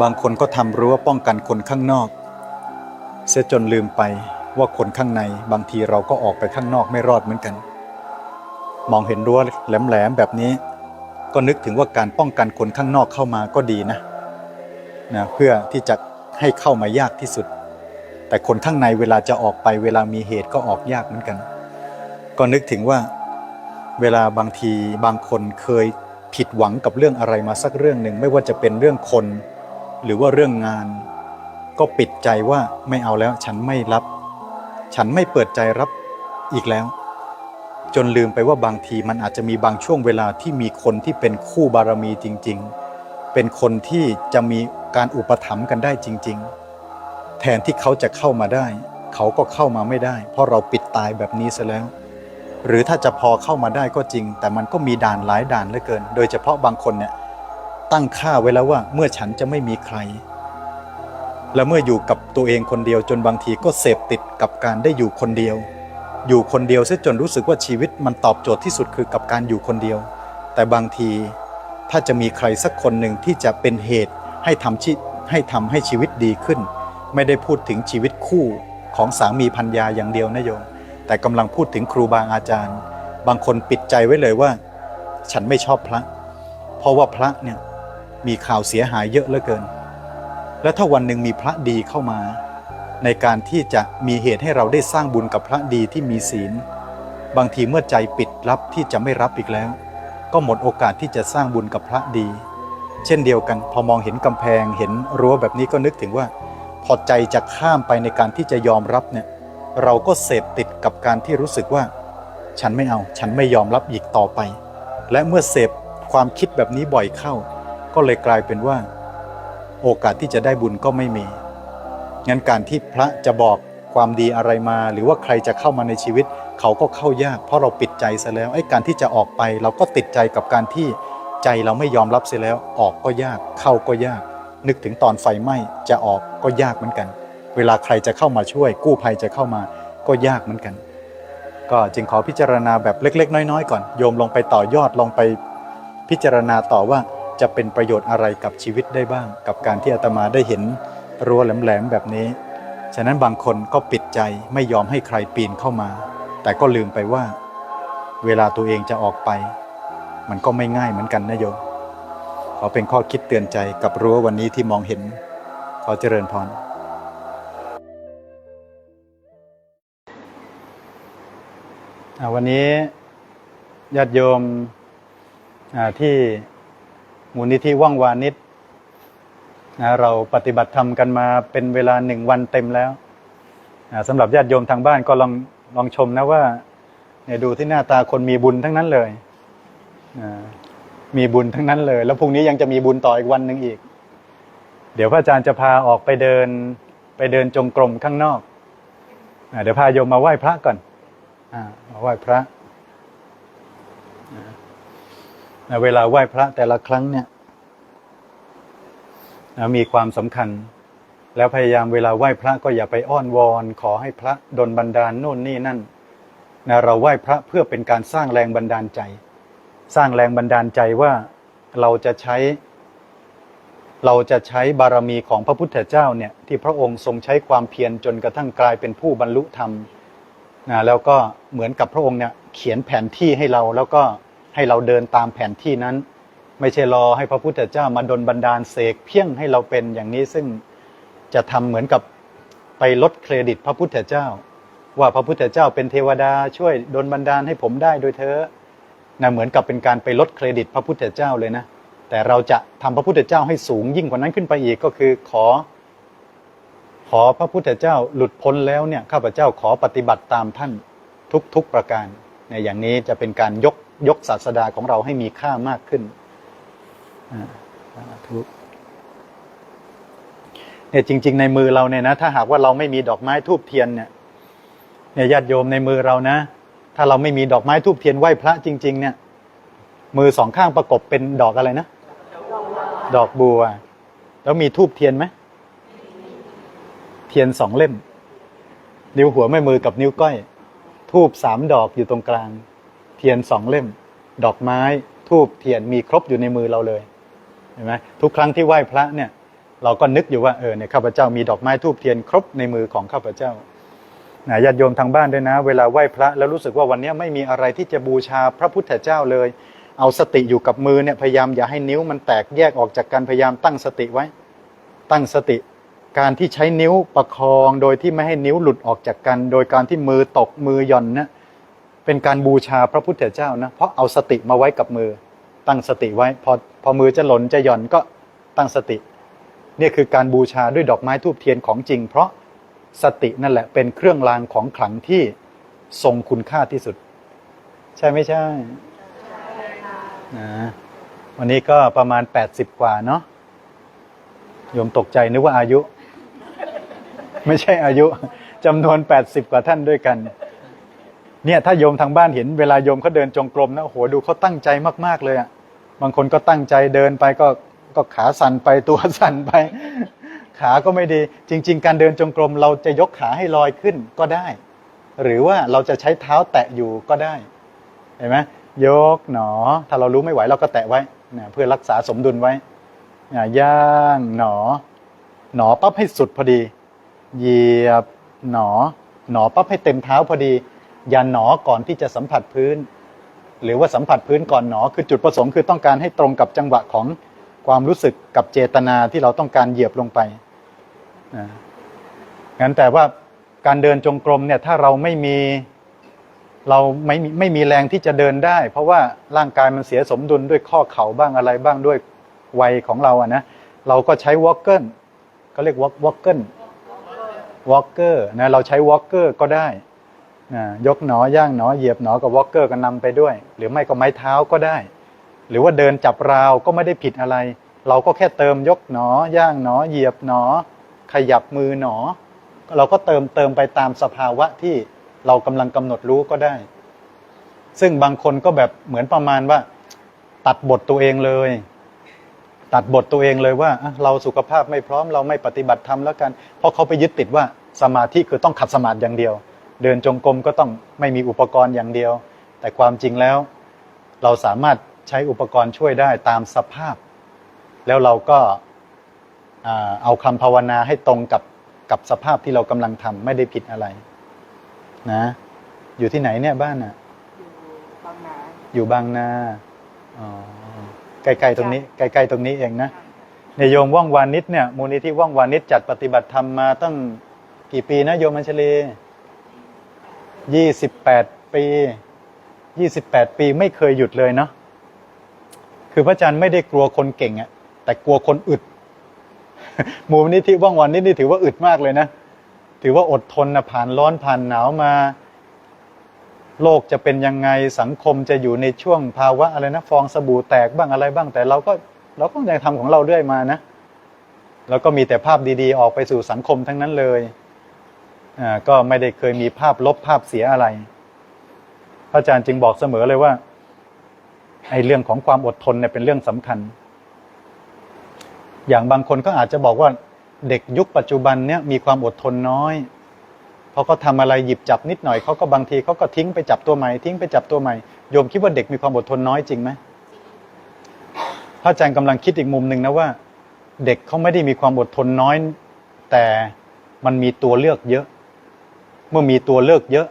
บางคนก็ทำรั้วป้องกันคนข้างนอก เสียจนลืมไปว่าคนข้างในบางทีเราก็ออกไปข้างนอกไม่รอดเหมือนกัน มองเห็นรั้วแหลมๆแบบนี้ ก็นึกถึงว่าการป้องกันคนข้างนอกเข้ามาก็ดีนะนะเพื่อที่จะให้เข้ามายากที่สุด แต่คนข้างในเวลาจะออกไปเวลามีเหตุก็ออกยากเหมือนกัน ก็นึกถึงว่าเวลาบางทีบางคนเคยผิดหวังกับเรื่องอะไรมาสักเรื่องหนึ่งไม่ว่าจะเป็นเรื่องคน หรือว่าเรื่องงาน ก็ปิดใจว่าไม่เอาแล้วฉันไม่รับ ฉันไม่เปิดใจรับอีกแล้ว จนลืมไปว่าบางทีมันอาจจะมีบางช่วงเวลาที่มีคนที่เป็นคู่บารมีจริง ๆ เป็นคนที่จะมีการอุปถัมภ์กันได้จริง ๆ แทนที่เขาจะเข้ามาได้ เขาก็เข้ามาไม่ได้ เพราะเราปิดตายแบบนี้ซะแล้วหรือถ้าจะพอเข้ามาได้ก็จริง แต่มันก็มีด่านหลายด่านเหลือเกิน โดยเฉพาะบางคนเนี่ย ตั้งค่าไว้แล้วว่า เมื่อฉันจะไม่มีใคร และเมื่ออยู่กับตัวเองคนเดียวจนบางทีก็เสพติดกับการได้อยู่คนเดียว อยู่คนเดียวเสียจนรู้สึกว่าชีวิตมันตอบโจทย์ที่สุดคือกับการอยู่คนเดียว แต่บางทีถ้าจะมีใครสักคนหนึ่งที่จะเป็นเหตุให้ทำชีให้ทำให้ชีวิตดีขึ้น ไม่ได้พูดถึงชีวิตคู่ของสามีพัญญาอย่างเดียวนะโยมแต่กำลังพูดถึงครูบาอาจารย์ บางคนปิดใจไว้เลยว่า ฉันไม่ชอบพระ เพราะว่าพระเนี่ย มีข่าวเสียหายเยอะเหลือเกิน และถ้าวันหนึ่งมีพระดีเข้ามา ในการที่จะมีเหตุให้เราได้สร้างบุญกับพระดีที่มีศีล บางทีเมื่อใจปิดรับที่จะไม่รับอีกแล้ว ก็หมดโอกาสที่จะสร้างบุญกับพระดี เช่นเดียวกัน พอมองเห็นกำแพงเห็นรั้วแบบนี้ก็นึกถึงว่า พอใจจะข้ามไปในการที่จะยอมรับเนี่ยเราก็เสพติดกับการที่รู้สึกว่า ฉันไม่เอา ฉันไม่ยอมรับอีกต่อไป และเมื่อเสพความคิดแบบนี้บ่อยเข้า ก็เลยกลายเป็นว่า โอกาสที่จะได้บุญก็ไม่มี งั้นการที่พระจะบอกความดีอะไรมา หรือว่าใครจะเข้ามาในชีวิต เขาก็เข้ายาก เพราะเราปิดใจซะแล้วไอ้การที่จะออกไป เราก็ติดใจกับการที่ใจเราไม่ยอมรับเสียแล้ว ออกก็ยาก เข้าก็ยาก นึกถึงตอนไฟไหม้จะออกก็ยากเหมือนกัน เวลาใครจะเข้ามาช่วย กู้ภัยจะเข้ามาก็ยากเหมือนกัน ก็จึงขอพิจารณาแบบเล็ก ๆ น้อย ๆ ก่อน โยมลองไปต่อยอดลองไปพิจารณาต่อว่า จะเป็นประโยชน์อะไรกับชีวิตได้บ้าง กับการที่อาตมาได้เห็นรั้วแหลมๆแบบนี้ ฉะนั้นบางคนก็ปิดใจไม่ยอมให้ใครปีนเข้ามา แต่ก็ลืมไปว่า เวลาตัวเองจะออกไป มันก็ไม่ง่ายเหมือนกันนะโยมขอเป็นข้อคิดเตือนใจกับรั้ววันนี้ที่มองเห็น ขอเจริญพรวันนี้ญาติโยมที่ มูลนิธิว่องวานิชนะเราปฏิบัติธรรมกันมาเป็นเวลาหนึ่งวันเต็มแล้วอ่าสำหรับญาติโยมทางบ้านก็ลองลองชมนะว่าเนี่ยดูที่หน้าตาคนมีบุญทั้งนั้นเลยอ่ามีบุญทั้งนั้นเลย แล้วพรุ่งนี้ยังจะมีบุญต่ออีกวันหนึ่งอีก เดี๋ยวพระอาจารย์จะพาออกไปเดินไปเดินจงกรมข้างนอกเดี๋ยวพาโยมมาไหว้พระก่อนอมาไหว้พระนะ เวลาไหว้พระแต่ละครั้งเนี่ยมีความสำคัญ แล้วพยายามเวลาไหว้พระก็อย่าไปอ้อนวอน ขอให้พระดลบันดาลโน่นนี่นั่นนะเราไหว้พระเพื่อเป็นการสร้างแรงบันดาลใจ สร้างแรงบันดาลใจว่าเราจะใช้ เราจะใช้บารมีของพระพุทธเจ้าเนี่ยที่พระองค์ทรงใช้ความเพียรจนกระทั่งกลายเป็นผู้บรรลุธรรมนะแล้วก็เหมือนกับพระองค์เนี่ยเขียนแผนที่ให้เราแล้วก็ ให้เราเดินตามแผนที่นั้น ไม่ใช่รอให้พระพุทธเจ้ามาดลบันดาลเสกเพียงให้เราเป็นอย่างนี้ซึ่งจะทำเหมือนกับไปลดเครดิตพระพุทธเจ้า ว่าพระพุทธเจ้าเป็นเทวดาช่วยดลบันดาลให้ผมได้โดยเธอนะเหมือนกับเป็นการไปลดเครดิตพระพุทธเจ้าเลยนะ แต่เราจะทำพระพุทธเจ้าให้สูงยิ่งกว่านั้นขึ้นไปอีกก็คือขอ ขอพระพุทธเจ้าหลุดพ้นแล้วเนี่ยข้าพเจ้าขอปฏิบัติตามท่านทุกๆประการในอย่างนี้จะเป็นการยก ยกศาสดาของเราให้มีค่ามากขึ้นอ่าสาธุเนี่ยจริง ๆ ในมือเราเนี่ยนะ ถ้าหากว่าเราไม่มีดอกไม้ทูบเทียนเนี่ยเนี่ยญาติโยมในมือเรานะ ถ้าเราไม่มีดอกไม้ทูบเทียนไหว้พระจริง ๆ เนี่ย มือสองข้างประกบเป็นดอกอะไรนะ ดอกบัว แล้วมีทูบเทียนไหมเทียนสองเล่ม นิ้วหัวแม่มือกับนิ้วก้อย ทูบสามดอกอยู่ตรงกลาง ทียนสองเล่ม ดอกไม้ทูบเทียนมีครบอยู่ในมือเราเลยเห็นไหมทุกครั้งที่ไหว้พระเนี่ย เราก็นึกอยู่ว่าเออเนี่ยข้าพเจ้ามีดอกไม้ทูบเทียนครบในมือของข้าพเจ้านะญาติโยมทางบ้านด้วยนะ เวลาไหว้พระแล้วรู้สึกว่าวันนี้ไม่มีอะไรที่จะบูชาพระพุทธเจ้าเลย เอาสติอยู่กับมือเนี่ยพยายามอย่าให้นิ้วมันแตกแยกออกจากกันพยายามตั้งสติไว้ ตั้งสติการที่ใช้นิ้วประคองโดยที่ไม่ให้นิ้วหลุดออกจากกัน โดยการที่มือตกมือหย่อนนะ เป็นการบูชาพระพุทธเจ้านะ เพราะเอาสติมาไว้กับมือ ตั้งสติไว้ พอพอมือจะหล่นจะหย่อนก็ตั้งสติเนี่ยคือการบูชาด้วยดอกไม้ทูบเทียนของจริง เพราะสตินั่นแหละเป็นเครื่องรางของขลังที่ทรงคุณค่าที่สุด ใช่ไม่ใช่นะวันนี้ก็ประมาณ 80 กว่าเนาะโยมตกใจนึกว่าอายุ ไม่ใช่อายุจำนวน 80 กว่าท่านด้วยกัน เนี่ยถ้าโยมทางบ้านเห็นเวลาโยมเขาเดินจงกรมนะโอ้โหดูเขาตั้งใจมาก ๆเลยอะบางคนก็ตั้งใจเดินไปก็ก็ขาสั่นไปตัวสั่นไป ขาก็ไม่ดี จริง ๆ การเดินจงกรมเราจะยกขาให้ลอยขึ้นก็ได้ หรือว่าเราจะใช้เท้าแตะอยู่ก็ได้เห็นไหมยกหนอ ถ้าเรารู้ไม่ไหวเราก็แตะไว้นะเพื่อรักษาสมดุลไว้นะย่างหนอ หนอปั๊บให้สุดพอดี เหยียบหนอ หนอปั๊บให้เต็มเท้าพอดี อย่าหนอก่อนที่จะสัมผัสพื้น หรือว่าสัมผัสพื้นก่อนหนอ คือจุดประสงค์คือต้องการให้ตรงกับจังหวะของความรู้สึกกับเจตนาที่เราต้องการเหยียบลงไปนะงั้นแต่ว่าการเดินจงกรมเนี่ยถ้าเราไม่มีเราไม่ไม่มีแรงที่จะเดินได้ เพราะว่าร่างกายมันเสียสมดุลด้วยข้อเข่าบ้างอะไรบ้างด้วยวัยของเราอะนะเราก็ใช้วอล์กเกิลก็เรียกวอล์กเกิลวอล์กเกอร์นะเราใช้วอล์กเกอร์ก็ได้ ยกหนอย่างหนอเหยียบหนอกับวอลเกอร์ก็นำไปด้วย หรือไม่ก็ไม้เท้าก็ได้ หรือว่าเดินจับราวก็ไม่ได้ผิดอะไร เราก็แค่เติมยกหนอย่างหนอเหยียบหนอ ขยับมือหนอ เราก็เติมเติมไปตามสภาวะที่เรากำลังกำหนดรู้ก็ได้ ซึ่งบางคนก็แบบเหมือนประมาณว่า ตัดบทตัวเองเลย ตัดบทตัวเองเลยว่าเราสุขภาพไม่พร้อมเราไม่ปฏิบัติธรรมแล้วกัน เพราะเขาไปยึดติดว่าสมาธิคือต้องขัดสมาธิอย่างเดียว เดินจงกรมก็ต้องไม่มีอุปกรณ์อย่างเดียว แต่ความจริงแล้ว เราสามารถใช้อุปกรณ์ช่วยได้ตามสภาพ แล้วเราก็อ่าเอาคำภาวนาให้ตรงกับกับสภาพที่เรากำลังทำไม่ได้ผิดอะไร นะ อยู่ที่ไหนเนี่ยบ้านอะบางนาอยู่บางนาอ๋อใกล้ๆตรงนี้ใกล้ๆตรงนี้เองนะเนี่ยโยมว่องวานิชเนี่ยมูลนิธิว่องวานิชจัดปฏิบัติธรรมมาตั้งกี่ปีนะโยมมัญชลี ยี่สิบแปดปียี่สิบแปดปีไม่เคยหยุดเลยเนาะคือพระอาจารย์ไม่ได้กลัวคนเก่งอะแต่กลัวคนอึดมูลนิธิว่องวานิชนี่ถือว่าอึดมากเลยนะ ถือว่าอดทนนะผ่านร้อนผ่านหนาวมา โลกจะเป็นยังไงสังคมจะอยู่ในช่วงภาวะอะไรนะฟองสบู่แตกบ้างอะไรบ้าง แต่เราก็เราก็ยังทำของเราเรื่อยมานะ แล้วก็มีแต่ภาพดีๆ ออกไปสู่สังคมทั้งนั้นเลย ก็ไม่ได้เคยมีภาพลบภาพเสียอะไร พระอาจารย์จึงบอกเสมอเลยว่าไอ้เรื่องของความอดทนเนี่ยเป็นเรื่องสำคัญ อย่างบางคนก็อาจจะบอกว่าเด็กยุคปัจจุบันเนี่ยมีความอดทนน้อยเพราะเขาทำอะไรหยิบจับนิดหน่อยเขาก็บางทีเขาก็ทิ้งไปจับตัวใหม่ทิ้งไปจับตัวใหม่โยมคิดว่าเด็กมีความอดทนน้อยจริงไหมพระอาจารย์กำลังคิดอีกมุมหนึ่งนะว่า เด็กเขาไม่ได้มีความอดทนน้อย แต่มันมีตัวเลือกเยอะ เมื่อมีตัวเลือกเยอะ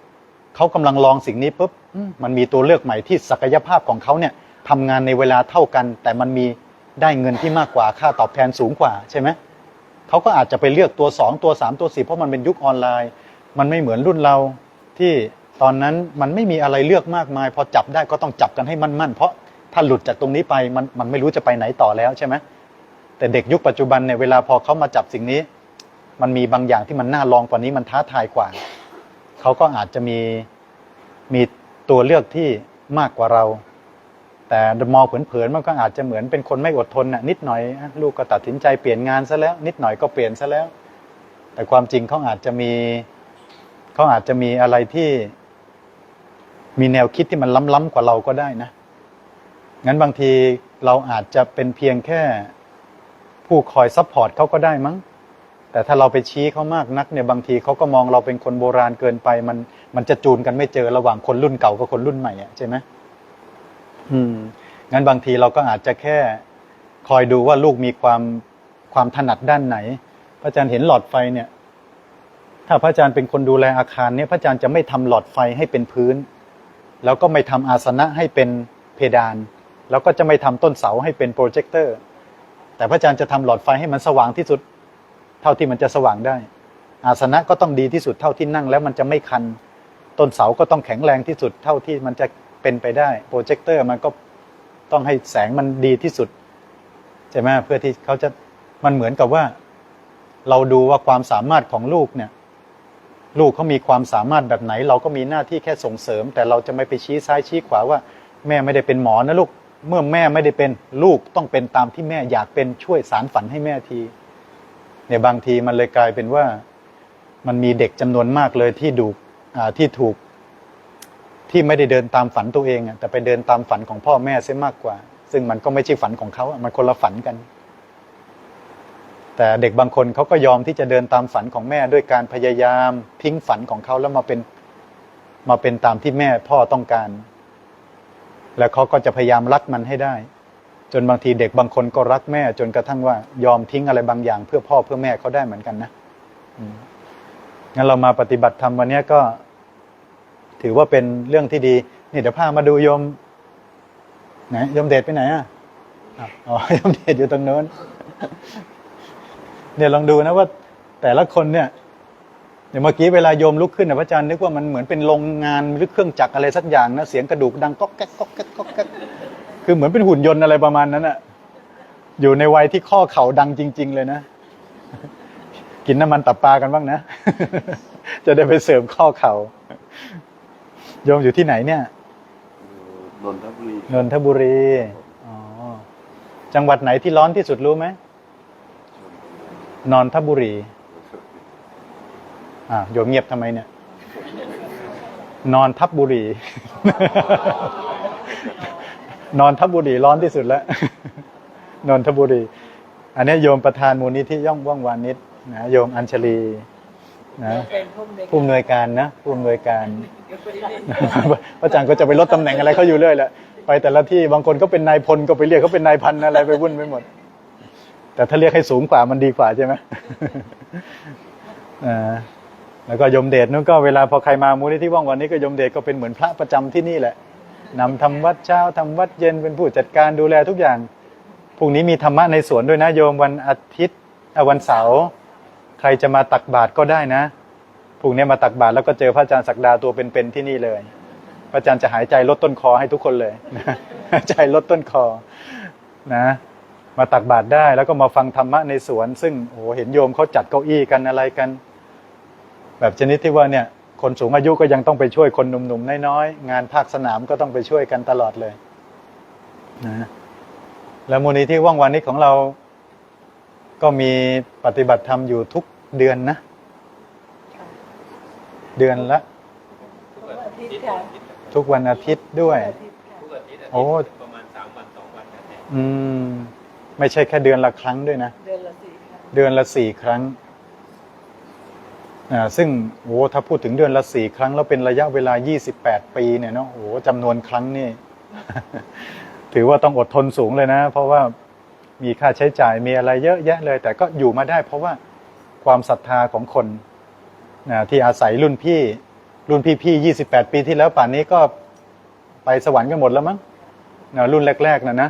เขากำลังลองสิ่งนี้ปุ๊บอืมมันมีตัวเลือกใหม่ที่ศักยภาพของเขาเนี่ยทำงานในเวลาเท่ากัน แต่มันมีได้เงินที่มากกว่าค่าตอบแทนสูงกว่าใช่ไหมเขาก็อาจจะไปเลือกตัวสองตัวสามตัวสี่เพราะมันเป็นยุคออนไลน์ มันไม่เหมือนรุ่นเราที่ตอนนั้นมันไม่มีอะไรเลือกมากมาย พอจับได้ก็ต้องจับกันให้มั่นๆ เพราะถ้าหลุดจากตรงนี้ไปมันมันไม่รู้จะไปไหนต่อแล้วใช่ไหมแต่เด็กยุคปัจจุบันเนี่ยเวลาพอเขามาจับสิ่งนี้ มันมีบางอย่างที่มันน่าลองกว่านี้มันท้าทายกว่า เขาก็อาจจะมีมีตัวเลือกที่มากกว่าเรา แต่มองเผินๆมันก็อาจจะเหมือนเป็นคนไม่อดทนน่ะนิดหน่อยลูกก็ตัดสินใจเปลี่ยนงานซะแล้ว นิดหน่อยก็เปลี่ยนซะแล้ว แต่ความจริงเขาอาจจะมีเขาอาจจะมีอะไรที่มีแนวคิดที่มันล้ำๆกว่าเราก็ได้นะ งั้นบางทีเราอาจจะเป็นเพียงแค่ผู้คอยซัพพอร์ตเขาก็ได้มั้ง แต่ถ้าเราไปชี้เขามากนักเนี่ยบางทีเขาก็มองเราเป็นคนโบราณเกินไป มันมันจะจูนกันไม่เจอระหว่างคนรุ่นเก่ากับคนรุ่นใหม่ใช่ไหมอืมงั้นบางทีเราก็อาจจะแค่คอยดูว่าลูกมีความความถนัดด้านไหน พระอาจารย์เห็นหลอดไฟเนี่ย ถ้าพระอาจารย์เป็นคนดูแลอาคารเนี่ยพระอาจารย์จะไม่ทำหลอดไฟให้เป็นพื้น แล้วก็ไม่ทำอาสนะให้เป็นเพดาน แล้วก็จะไม่ทำต้นเสาให้เป็นโปรเจคเตอร์แต่พระอาจารย์จะทำหลอดไฟให้มันสว่างที่สุด เท่าที่มันจะสว่างได้ อาสนะก็ต้องดีที่สุดเท่าที่นั่งแล้วมันจะไม่คัน ต้นเสาก็ต้องแข็งแรงที่สุดเท่าที่มันจะเป็นไปได้ โปรเจคเตอร์มันก็ต้องให้แสงมันดีที่สุดใช่ไหมเพื่อที่เขาจะมันเหมือนกับว่า เราดูว่าความสามารถของลูกเนี่ย ลูกเขามีความสามารถแบบไหน เราก็มีหน้าที่แค่ส่งเสริม แต่เราจะไม่ไปชี้ซ้ายชี้ขวาว่า แม่ไม่ได้เป็นหมอนะลูกเมื่อแม่ไม่ได้เป็นลูกต้องเป็นตามที่แม่อยากเป็นช่วยสารฝันให้แม่ที เนี่ยบางทีมันเลยกลายเป็นว่ามันมีเด็กจำนวนมากเลยที่ดูที่ถูกที่ไม่ได้เดินตามฝันตัวเองอะแต่ไปเดินตามฝันของพ่อแม่เสียมากกว่า ซึ่งมันก็ไม่ใช่ฝันของเขาอะมันคนละฝันกัน แต่เด็กบางคนเขาก็ยอมที่จะเดินตามฝันของแม่ด้วยการพยายามทิ้งฝันของเขาแล้วมาเป็นมาเป็นตามที่แม่พ่อต้องการ แล้วเขาก็จะพยายามรักมันให้ได้ จนบางทีเด็กบางคนก็รักแม่ จนกระทั่งว่ายอมทิ้งอะไรบางอย่าง เพื่อพ่อเพื่อแม่เขาได้เหมือนกันนะงั้นเรามาปฏิบัติธรรมวันนี้ก็ ถือว่าเป็นเรื่องที่ดี นี่เดี๋ยวพามาดูโยมไหนโยมเดชไปไหนอะอ๋อโยมเดชอยู่ตรงโน้น เนี่ยลองดูนะว่า แต่ละคนเนี่ยเดี๋ยวเมื่อกี้เวลาโยมลุกขึ้นนะพระอาจารย์นึกว่ามันเหมือนเป็นโรงงานหรือเครื่องจักรอะไรสักอย่างนะเสียงกระดูกดังก๊อกแก๊กก๊อกแก๊กก๊อกแก๊ก คือเหมือนเป็นหุ่นยนต์อะไรประมาณนั้นอะอยู่ในวัยที่ข้อเข่าดังจริง ๆ เลยนะ กินน้ำมันตับปลากันบ้างนะ จะได้ไปเสริมข้อเข่าโยมอยู่ที่ไหนเนี่ย นนทบุรีนนทบุรีอ๋อจังหวัดไหนที่ร้อนที่สุดรู้ไหมนนทบุรีอ่าโยมเงียบทำไมเนี่ย นอนทับบุรี นอนทับบุรีร้อนที่สุดแล้ว นอนทบุรี อันนี้โยมประธานมูลนิธิย่องว่องวานิชนะโยมอัญชลีนะผู้อำนวยการนะผู้อำนวยการพระอาจารย์ก็จะไปลดตำแหน่งอะไรเขาอยู่เรื่อยแหละไปแต่ละที่บางคนก็เป็นนายพลก็ไปเรียกเขาเป็นนายพันอะไรไปวุ่นไปหมด แต่ถ้าเรียกให้สูงกว่ามันดีกว่าใช่ไหมอ่าแล้วก็ยมเดชนู่นก็เวลาพอใครมามูลนิธิว่องวันนี้ก็ยมเดชก็เป็นเหมือนพระประจำที่นี่แหละ นำทำวัดเช้าทำวัดเย็นเป็นผู้จัดการดูแลทุกอย่างพรุ่งนี้มีธรรมะในสวนด้วยนะโยมวันอาทิตย์วันเสาร์ใครจะมาตักบาตรก็ได้นะพรุ่งนี้มาตักบาตรแล้วก็เจอพระอาจารย์ศักดาตัวเป็นๆที่นี่เลยพระอาจารย์จะหายใจลดต้นคอให้ทุกคนเลยหายใจลดต้นคอนะมาตักบาตรได้แล้วก็มาฟังธรรมะในสวน ซึ่งโอ้เห็นโยมเขาจัดเก้าอี้กันอะไรกัน แบบชนิดที่ว่าเนี่ย คนสูงอายุก็ยังต้องไปช่วยคนหนุ่มๆน้อยๆงานภาคสนามก็ต้องไปช่วยกันตลอดเลยนะแล้วมูลนิธิว่องวานิชของเรา ก็มีปฏิบัติธรรมอยู่ทุกเดือนนะ เดือนละ ทุกอาทิตย์ค่ะทุกวันอาทิตย์ด้วยอาทิตย์ค่ะทุกอาทิตย์อาทิตย์โอ้ประมาณสามวันสองวันแล้วแต่อืม ไม่ใช่แค่เดือนละครั้งด้วยนะ เดือนละสี่ครั้ง เดือนละสี่ครั้ง อ่า ซึ่งโอ้ถ้าพูดถึงเดือนละสี่ครั้ง แล้วเป็นระยะเวลา 28 ปีเนี่ยเนาะโอ้จำนวนครั้งนี่ ถือว่าต้องอดทนสูงเลยนะ เพราะว่ามีค่าใช้จ่ายมีอะไรเยอะแยะเลย แต่ก็อยู่มาได้ เพราะว่าความศรัทธาของคนนะที่อาศัยรุ่นพี่ รุ่นพี่ๆ28ปีที่แล้วป่านนี้ก็ไปสวรรค์กันหมดแล้วมั้งนะรุ่นแรก ๆนะนะ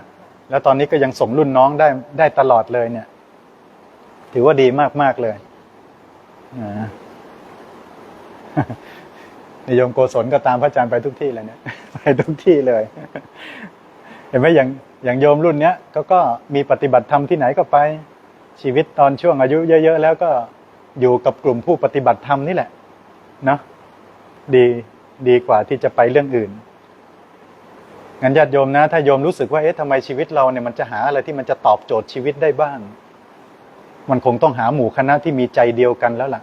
แล้วตอนนี้ก็ยังส่งรุ่นน้องได้ได้ตลอดเลยเนี่ย ถือว่าดีมากมากๆเลยนะ นิยมโกศลก็ตามพระอาจารย์ไปทุกที่เลยเนี่ยไปทุกที่เลย เห็นไหมอย่างอย่างโยมรุ่นเนี้ยก็ก็มีปฏิบัติธรรมที่ไหนก็ไปชีวิตตอนช่วงอายุเยอะ ๆ แล้วก็อยู่กับกลุ่มผู้ปฏิบัติธรรมนี่แหละเนาะดีดีกว่าที่จะไปเรื่องอื่นงั้นญาติโยมนะ ถ้าโยมรู้สึกว่าเอ๊ะทำไมชีวิตเราเนี่ยมันจะหาอะไรที่มันจะตอบโจทย์ชีวิตได้บ้าง มันคงต้องหาหมู่คณะที่มีใจเดียวกันแล้วล่ะ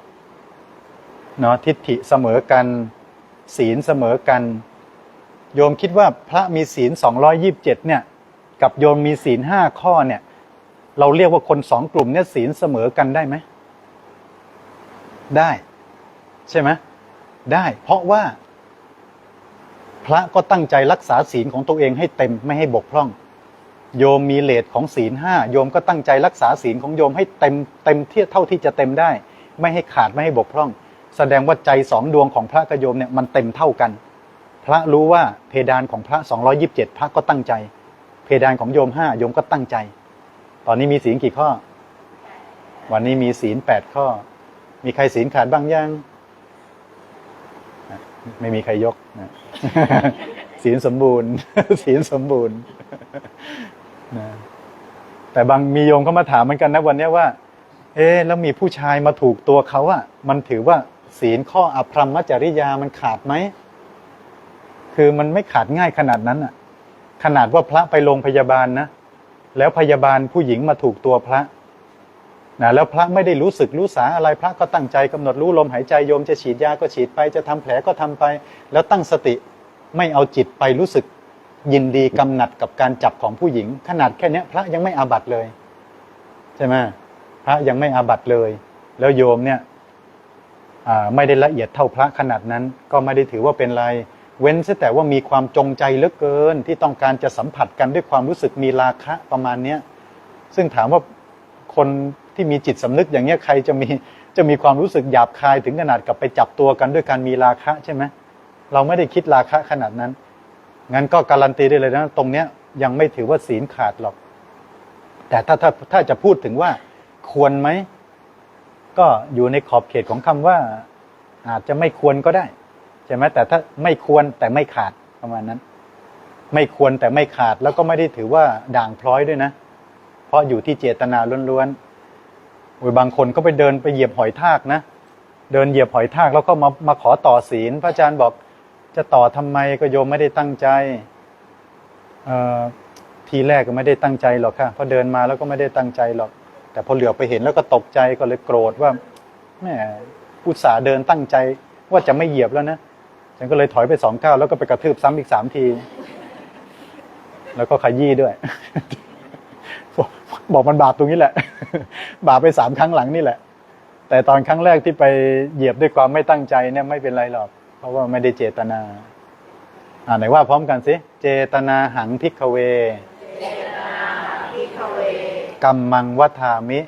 เนาะทิฏฐิเสมอกัน ศีลเสมอกัน โยมคิดว่าพระมีศีลสองยี่บเจ็ดเนี่ยกับโยมมีศีลห้าข้อเนี่ย เราเรียกว่าคนสองกลุ่มเนี่ยศีลเสมอกันได้ไหม ได้ ใช่ไหมได้ เพราะว่า พระก็ตั้งใจรักษาศีลของตัวเองให้เต็มไม่ให้บกพร่อง โยมมีเลทของศีลห้าโยมก็ตั้งใจรักษาศีลของโยมให้เต็มเต็มเทียเท่าที่จะเต็มได้ ไม่ให้ขาดไม่ให้บกพร่อง แสดงว่าใจสองดวงของพระกโยมเนี่ยมันเต็มเท่ากัน พระรู้ว่าเพดานของพระ227 พระก็ตั้งใจ เพดานของโยมห้าโยมก็ตั้งใจ ตอนนี้มีศีลกี่ข้อ วันนี้มีศีลแปดข้อ มีใครศีลขาดบ้างยังไม่มีใครยกนะศีลสมบูรณ์ ศีลสมบูรณ์นะแต่บางมีโยมเขามาถามเหมือนกันนะวันนี้ว่า เอ๊แล้วมีผู้ชายมาถูกตัวเขาอะมันถือว่า ศีลข้ออภรรมจริยามันขาดไหม คือมันไม่ขาดง่ายขนาดนั้นอะขนาดว่าพระไปโรงพยาบาลนะ แล้วพยาบาลผู้หญิงมาถูกตัวพระนะแล้วพระไม่ได้รู้สึกรู้สาอะไรพระก็ตั้งใจกำหนดรู้ลมหายใจโยมจะฉีดยาก็ฉีดไปจะทำแผลก็ทำไป แล้วตั้งสติไม่เอาจิตไปรู้สึกยินดีกำหนัดกับการจับของผู้หญิง ขนาดแค่เนี้ยพระยังไม่อาบัตเลย ใช่ไหมพระยังไม่อาบัตเลย แล้วโยมเนี่ย ไม่ได้ละเอียดเท่าพระขนาดนั้น ก็ไม่ได้ถือว่าเป็นไร เว้นแต่ว่ามีความจงใจเหลือเกิน ที่ต้องการจะสัมผัสกันด้วยความรู้สึกมีราคะประมาณเนี้ยซึ่งถามว่าคนที่มีจิตสำนึกอย่างเนี้ยใครจะมีจะมีความรู้สึกหยาบคายถึงขนาดกับไปจับตัวกันด้วยการมีราคะใช่ไหมเราไม่ได้คิดราคะขนาดนั้น งั้นก็การันตีได้เลยนะตรงเนี้ยยังไม่ถือว่าศีลขาดหรอก แต่ถ้าถ้าถ้าจะพูดถึงว่าควรไหม ก็อยู่ในขอบเขตของคำว่า อาจจะไม่ควรก็ได้ใช่ไหมแต่ถ้าไม่ควรแต่ไม่ขาดประมาณนั้น ไม่ควรแต่ไม่ขาดแล้วก็ไม่ได้ถือว่าด่างพร้อยด้วยนะ เพราะอยู่ที่เจตนาล้วนๆโอ้ยบางคนก็ไปเดินไปเหยียบหอยทากนะ เดินเหยียบหอยทากแล้วก็มามาขอต่อศีล พระอาจารย์บอกจะต่อทำไมก็โยมไม่ได้ตั้งใจทีแรกก็ไม่ได้ตั้งใจหรอกค่ะพอเดินมาแล้วก็ไม่ได้ตั้งใจหรอก แต่พอเหลือบไปเห็นแล้วก็ตกใจก็เลยโกรธว่าแม่อุตส่าห์เดินตั้งใจว่าจะไม่เหยียบแล้วนะฉันก็เลยถอยไปสองก้าวแล้วก็ไปกระทืบซ้ำอีกสามที แล้วก็ขยี้ด้วย บอกมันบาปตรงนี้แหละ บาปไปสามครั้งหลังนี่แหละ แต่ตอนครั้งแรกที่ไปเหยียบด้วยความไม่ตั้งใจเนี่ยไม่เป็นไรหรอก เพราะว่าไม่ได้เจตนา อ่าไหนว่าพร้อมกันสิ เจตนาหังพิกเว กัมมังวัฏามิ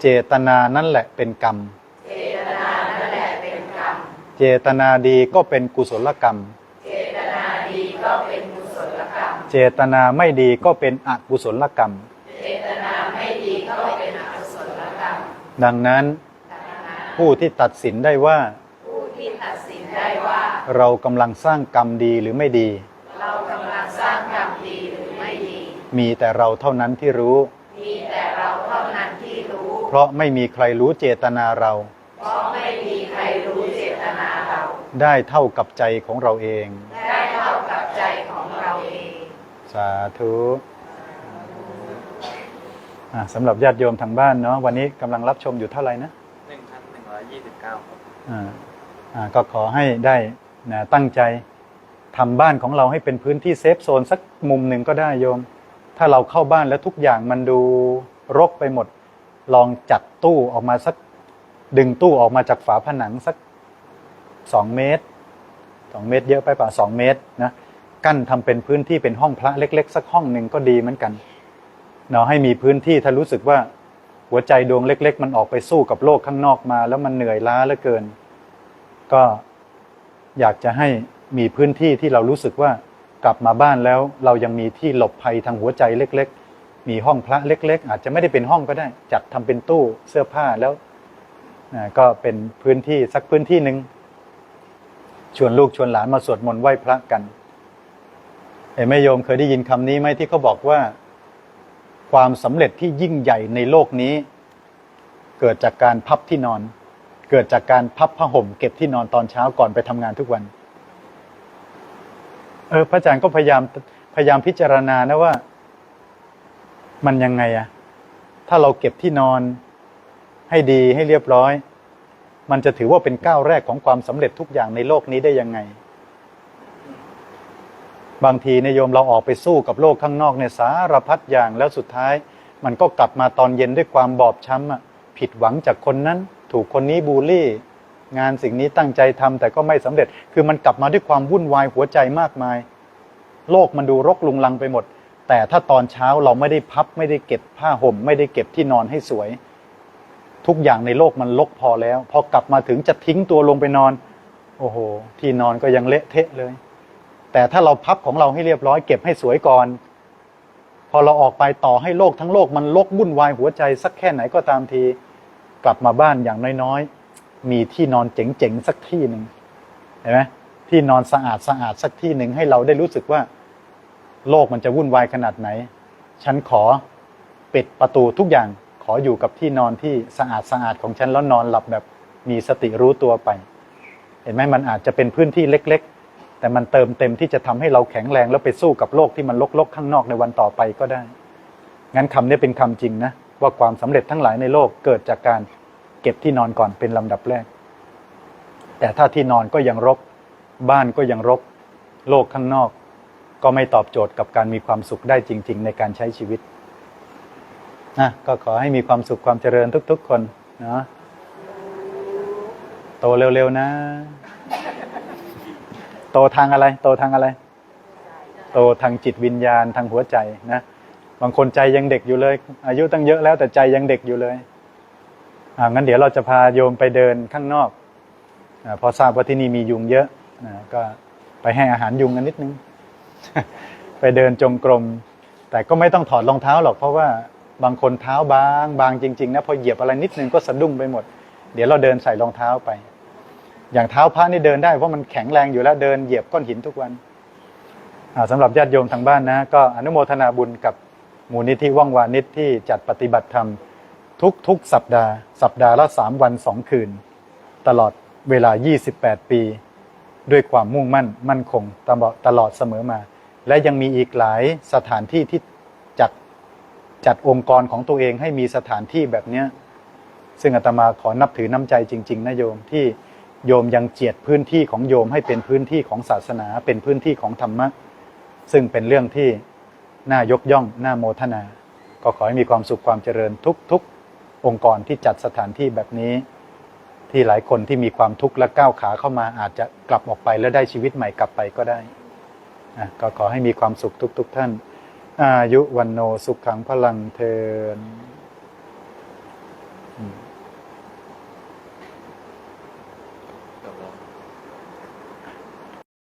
เจตนานั่นแหละเป็นกรรม เจตนาดีก็เป็นกุศลกรรม เจตนาดีก็เป็นกุศลกรรม เจตนาไม่ดีก็เป็นอกุศลกรรม เจตนาไม่ดีก็เป็นอกุศลกรรม ดังนั้น ผู้ที่ตัดสินได้ว่า ผู้ที่ตัดสินได้ว่า เรากำลังสร้างกรรมดีหรือไม่ดี เรากำลังสร้างกรรมดีหรือไม่ดีมีแต่เราเท่านั้นที่รู้ มีแต่เราเท่านั้นที่รู้ เพราะไม่มีใครรู้เจตนาเรา เพราะไม่มีใครรู้เจตนาเรา ได้เท่ากับใจของเราเอง ได้เท่ากับใจของเราเอง สาธุอะสำหรับญาติโยมทางบ้านเนาะวันนี้กำลังรับชมอยู่เท่าไหร่นะหนึ่งพันหนึ่งร้อยยี่สิบเก้าครับอ่าอ่าก็ขอให้ได้นะตั้งใจทำบ้านของเราให้เป็นพื้นที่เซฟโซนสักมุมหนึ่งก็ได้โยม ถ้าเราเข้าบ้านแล้วทุกอย่างมันดูรกไปหมด ลองจัดตู้ออกมาสักดึงตู้ออกมาจากฝาผนังสักสองเมตรสองเมตร เยอะไปป่ะสองเมตรนะกั้นทำเป็นพื้นที่เป็นห้องพระเล็ก ๆ สักห้องหนึ่งก็ดีเหมือนกันเนาะให้มีพื้นที่ถ้ารู้สึกว่าหัวใจดวงเล็ก ๆ มันออกไปสู้กับโลกข้างนอกมา แล้วมันเหนื่อยล้าเหลือเกิน ก็อยากจะให้มีพื้นที่ที่เรารู้สึกว่า กลับมาบ้านแล้วเรายังมีที่หลบภัยทางหัวใจเล็ก ๆ มีห้องพระเล็ก ๆ อาจจะไม่ได้เป็นห้องก็ได้ จัดทำเป็นตู้เสื้อผ้าแล้วก็เป็นพื้นที่สักพื้นที่หนึ่งชวนลูกชวนหลานมาสวดมนต์ไหว้พระกันเห็นไหมโยมเคยได้ยินคำนี้ไหมที่เขาบอกว่า ความสำเร็จที่ยิ่งใหญ่ในโลกนี้ เกิดจากการพับที่นอน เกิดจากการพับผ้าห่มเก็บที่นอนตอนเช้าก่อนไปทำงานทุกวัน เออพระอาจารย์ก็พยายามพยายามพิจารณานะว่า มันยังไงอะถ้าเราเก็บที่นอนให้ดีให้เรียบร้อย มันจะถือว่าเป็นก้าวแรกของความสำเร็จทุกอย่างในโลกนี้ได้ยังไง บางทีเนยโยมเราออกไปสู้กับโลกข้างนอกเนี่ยสารพัดอย่างแล้วสุดท้าย มันก็กลับมาตอนเย็นด้วยความบอบช้ำอะผิดหวังจากคนนั้น ถูกคนนี้บูลลี่ งานสิ่งนี้ตั้งใจทำแต่ก็ไม่สำเร็จ คือมันกลับมาด้วยความวุ่นวายหัวใจมากมาย โลกมันดูรกลุงลังไปหมด แต่ถ้าตอนเช้าเราไม่ได้พับ ไม่ได้เก็บผ้าห่ม ไม่ได้เก็บที่นอนให้สวย ทุกอย่างในโลกมันลกพอแล้ว พอกลับมาถึงจะทิ้งตัวลงไปนอน โอ้โห ที่นอนก็ยังเละเทะเลย แต่ถ้าเราพับของเราให้เรียบร้อยเก็บให้สวยก่อน พอเราออกไปต่อให้โลกทั้งโลกมันลกวุ่นวายหัวใจ สักแค่ไหนก็ตามที กลับมาบ้านอย่างน้อยๆ มีที่นอนเจ๋งๆสักที่หนึ่งเห็นไหมที่นอนสะอาดสะอาดสักที่หนึ่งให้เราได้รู้สึกว่า โลกมันจะวุ่นวายขนาดไหน ฉันขอปิดประตูทุกอย่างขออยู่กับที่นอนที่สะอาดสะอาดของฉันแล้วนอนหลับแบบมีสติรู้ตัวไป เห็นไหมมันอาจจะเป็นพื้นที่เล็ก ๆ แต่มันเติมเต็มที่จะทำให้เราแข็งแรงแล้วไปสู้กับโลกที่มันลกๆข้างนอกในวันต่อไปก็ได้ งั้นคำนี้เป็นคำจริงนะว่าความสำเร็จทั้งหลายในโลกเกิดจากการ เก็บที่นอนก่อนเป็นลำดับแรก แต่ถ้าที่นอนก็ยังรก บ้านก็ยังรก โลกข้างนอก ก็ไม่ตอบโจทย์กับการมีความสุขได้จริง ๆ ในการใช้ชีวิตนะก็ขอให้มีความสุขความเจริญทุก ๆ คนเนาะโตเร็ว ๆ นะ โตทางอะไร โตทางอะไร โตทางจิตวิญญาณทางหัวใจนะ บางคนใจยังเด็กอยู่เลย อายุตั้งเยอะแล้วแต่ใจยังเด็กอยู่เลย งั้นเดี๋ยวเราจะพาโยมไปเดินข้างนอกอาพอทราบว่าที่นี่มียุงเยอะนะก็ไปให้อาหารยุงกันนิดนึง ไปเดินจงกรม แต่ก็ไม่ต้องถอดรองเท้าหรอกเพราะว่าบางคนเท้าบางบางจริงๆนะพอเหยียบอะไรนิดนึงก็สะดุ้งไปหมด เดี๋ยวเราเดินใส่รองเท้าไป อย่างเท้าพระนี่เดินได้เพราะมันแข็งแรงอยู่แล้วเดินเหยียบก้อนหินทุกวันอ่าสำหรับญาติโยมทางบ้านนะ ก็อนุโมทนาบุญกับมูลนิธิว่องวานิชที่จัดปฏิบัติธรรม ทุกทุกสัปดาห์ สัปดาห์ละสามวันสองคืน ตลอดเวลา 28 ปี ด้วยความมุ่งมั่นมั่นคงตลอดตลอดเสมอมา และยังมีอีกหลายสถานที่ที่จัดจัดองค์กรของตัวเองให้มีสถานที่แบบเนี้ยซึ่งอาตมาขอนับถือน้ำใจจริง ๆนะโยมที่โยมยังเจียดพื้นที่ของโยมให้เป็นพื้นที่ของศาสนา เป็นพื้นที่ของธรรมะ ซึ่งเป็นเรื่องที่น่ายกย่องน่าโมทนา ก็ขอให้มีความสุขความเจริญทุกๆ องค์กรที่จัดสถานที่แบบนี้ ที่หลายคนที่มีความทุกข์และก้าวขาเข้ามาอาจจะกลับออกไปแล้วได้ชีวิตใหม่กลับไปก็ได้อะก็ขอให้มีความสุขทุกๆท่าน อายุวันโนสุขขังพลังเทิน